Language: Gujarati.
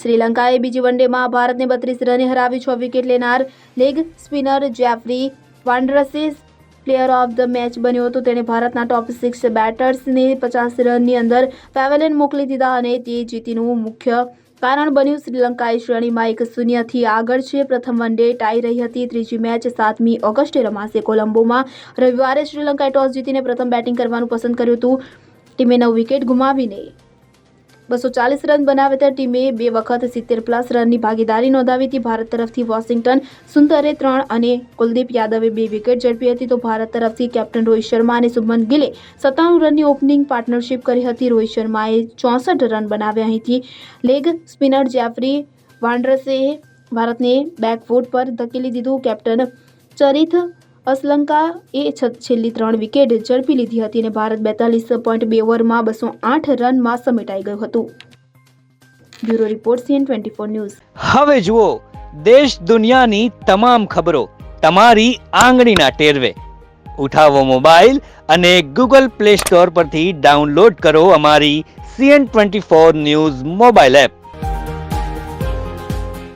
શ્રીલંકાએ બીજી વનડેમાં ભારતને બત્રીસ રને હરાવી છ વિકેટ લેનાર leg spinner Jeffrey Vandersay player of the match બન્યો હતો. તેણે ભારતના ટોપ સિક્સ બેટર્સને પચાસ રનની અંદર પેવેલિયન મોકલી દીધા અને તે જીતીનું મુખ્ય કારણ બન્યું. શ્રીલંકાએ શ્રેણીમાં એક શૂન્યથી આગળ છે. પ્રથમ વન ડે ટાઈ રહી હતી. ત્રીજી મેચ સાતમી ઓગસ્ટે રમાશે. કોલંબોમાં રવિવારે શ્રીલંકાએ ટોસ જીતીને પ્રથમ બેટિંગ કરવાનું પસંદ કર્યું હતું. ટીમે નવ વિકેટ ગુમાવીને બસો ચાલીસ રન બનાવતા ટીમે બે વખત સિત્તેર પ્લસ રનની ભાગીદારી નોંધાવી હતી. ભારત તરફથી વોશિંગ્ટન સુંદરે ત્રણ અને કુલદીપ યાદવે બે વિકેટ ઝડપી હતી. તો ભારત તરફથી કેપ્ટન રોહિત શર્મા અને શુભમન ગિલે સત્તાણું રનની ઓપનિંગ પાર્ટનરશિપ કરી હતી. રોહિત શર્માએ ચોસઠ રન બનાવ્યા. અહીંથી લેગ સ્પિનર જેફરી વાન્ડ્રસે ભારતને બેકફૂટ પર ધકેલી દીધું. કેપ્ટન ચરિત અસલંકા એ છેલ્લી ત્રણ વિકેટ ઝડપી લીધી હતી અને ભારત બેતાલીસ પોઈન્ટ બે ઓવરમાં બસો આઠ રનમાં સમેટાઈ ગયું હતું. Bureau report CN twenty four news. હવે જુઓ, દેશ દુનિયાની તમામ ખબરો તમારી આંગળીના ટેરવે. ઉઠાવો મોબાઈલ અને ગૂગલ પ્લે સ્ટોર પરથી ડાઉનલોડ કરો અમારી CN twenty four news mobile app.